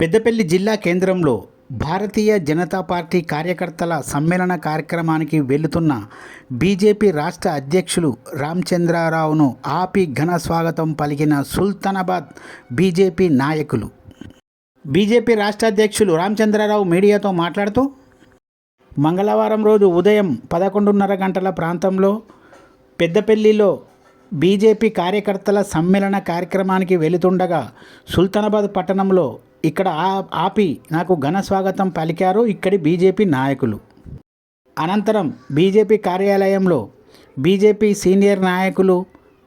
పెద్దపల్లి జిల్లా కేంద్రంలో భారతీయ జనతా పార్టీ కార్యకర్తల సమ్మేళన కార్యక్రమానికి వెళుతున్న బీజేపీ రాష్ట్ర అధ్యక్షులు రామచంద్రారావును ఆపి ఘన స్వాగతం పలికిన సుల్తానాబాద్ బీజేపీ నాయకులు. బీజేపీ రాష్ట్ర అధ్యక్షులు రామచంద్రారావు మీడియాతో మాట్లాడుతూ మంగళవారం రోజు ఉదయం పదకొండున్నర గంటల ప్రాంతంలో పెద్దపల్లిలో బీజేపీ కార్యకర్తల సమ్మేళన కార్యక్రమానికి వెళుతుండగా సుల్తానాబాద్ పట్టణంలో ఇక్కడ ఆ- ఆపి నాకు ఘన స్వాగతం పలికారు ఇక్కడి బీజేపీ నాయకులు. అనంతరం బీజేపీ కార్యాలయంలో బీజేపీ సీనియర్ నాయకులు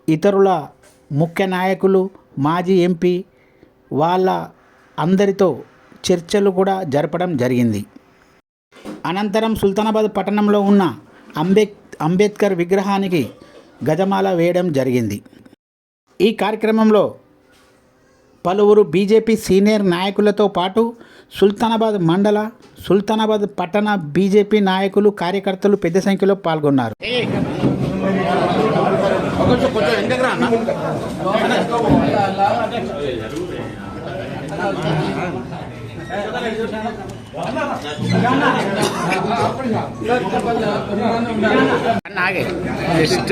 ఇతరుల ముఖ్య నాయకులు మాజీ ఎంపీ వాళ్ళ అందరితో చర్చలు కూడా జరపడం జరిగింది. అనంతరం సుల్తానాబాద్ పట్టణంలో ఉన్న అంబేద్ అంబేద్కర్ విగ్రహానికి గజమాల వేయడం జరిగింది. ఈ కార్యక్రమంలో పలువురు బీజేపీ సీనియర్ నాయకులతో పాటు సుల్తానాబాద్ మండల సుల్తానాబాద్ పట్టణ బీజేపీ నాయకులు కార్యకర్తలు పెద్ద సంఖ్యలో పాల్గొన్నారు. నాగే జస్ట్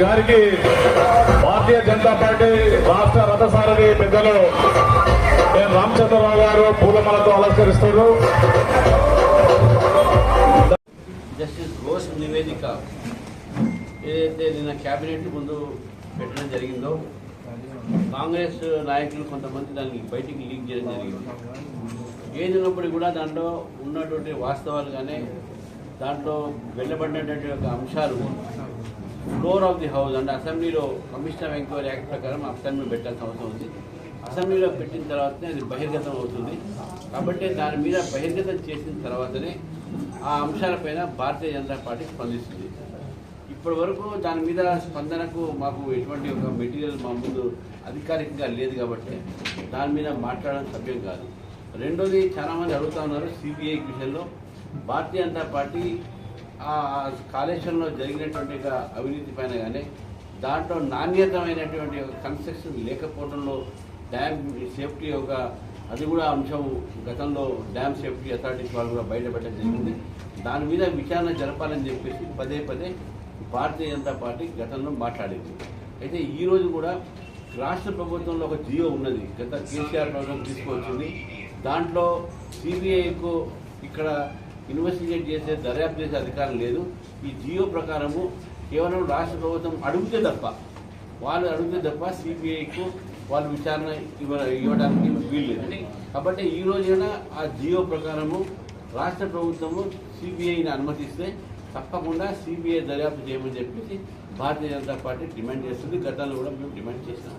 గారికి భారతీయ జనతా పార్టీ రాష్ట్ర రథసారథి పెద్దలు నేను రామచంద్రరావు గారు పూలమలతో అలంకరిస్తారు జస్టిస్ ఘోష్ నివేదిక ఏదైతే నిన్న క్యాబినెట్ ముందు పెట్టడం జరిగిందో కాంగ్రెస్ నాయకులు కొంతమంది దానికి బయటికి లీక్ చేయడం జరిగింది. ఏది కూడా దాంట్లో ఉన్నటువంటి వాస్తవాలు కానీ దాంట్లో వెళ్ళబడినటువంటి ఒక అంశాలు ఫ్లోర్ ఆఫ్ ది హౌస్ అంటే అసెంబ్లీలో కమిషన్ ఆఫ్ ఎంక్వైరీ యాక్ట్ ప్రకారం అసెంబ్లీ పెట్టాల్సిన అవసరం ఉంది. అసెంబ్లీలో పెట్టిన తర్వాతనే అది బహిర్గతం అవుతుంది. కాబట్టి దాని మీద బహిర్గతం చేసిన తర్వాతనే ఆ అంశాలపైన భారతీయ జనతా పార్టీ స్పందిస్తుంది. ఇప్పటి వరకు దాని మీద స్పందనకు మాకు ఎటువంటి ఒక మెటీరియల్ మా ముందు అధికారికంగా లేదు కాబట్టి దాని మీద మాట్లాడడం సభ్యం కాదు. రెండోది చాలామంది అడుగుతా ఉన్నారు సిబిఐ విషయంలో భారతీయ జనతా పార్టీ ఆ కాళేశ్వరంలో జరిగినటువంటి అవినీతి పైన కానీ దాంట్లో నాణ్యతమైనటువంటి కన్స్ట్రక్షన్ లేకపోవడంలో డ్యామ్ సేఫ్టీ ఒక అది కూడా అంశం గతంలో డ్యామ్ సేఫ్టీ అథారిటీస్ వాళ్ళు కూడా బయటపెట్టడం జరిగింది. దాని మీద విచారణ జరపాలని చెప్పేసి పదే పదే భారతీయ జనతా పార్టీ గతంలో మాట్లాడింది. అయితే ఈరోజు కూడా రాష్ట్ర ప్రభుత్వంలో ఒక జియో ఉన్నది. గత కేసీఆర్ ప్రభుత్వం తీసుకొచ్చింది దాంట్లో సిబిఐకు ఇక్కడ ఇన్వెస్టిగేట్ చేసే దర్యాప్తు చేసే అధికారం లేదు. ఈ జియో ప్రకారము కేవలం రాష్ట్ర ప్రభుత్వం అడిగితే తప్ప వాళ్ళు అడిగితే తప్ప సిబిఐకు వాళ్ళు విచారణ ఇవ్వ ఇవ్వడానికి వీల్లేదు. కాబట్టి ఈ రోజైనా ఆ జియో ప్రకారము రాష్ట్ర ప్రభుత్వము సిబిఐని అనుమతిస్తే తప్పకుండా సిబిఐ దర్యాప్తు చేయమని చెప్పేసి భారతీయ జనతా పార్టీ డిమాండ్ చేస్తుంది. గతంలో కూడా మేము డిమాండ్ చేసినాం.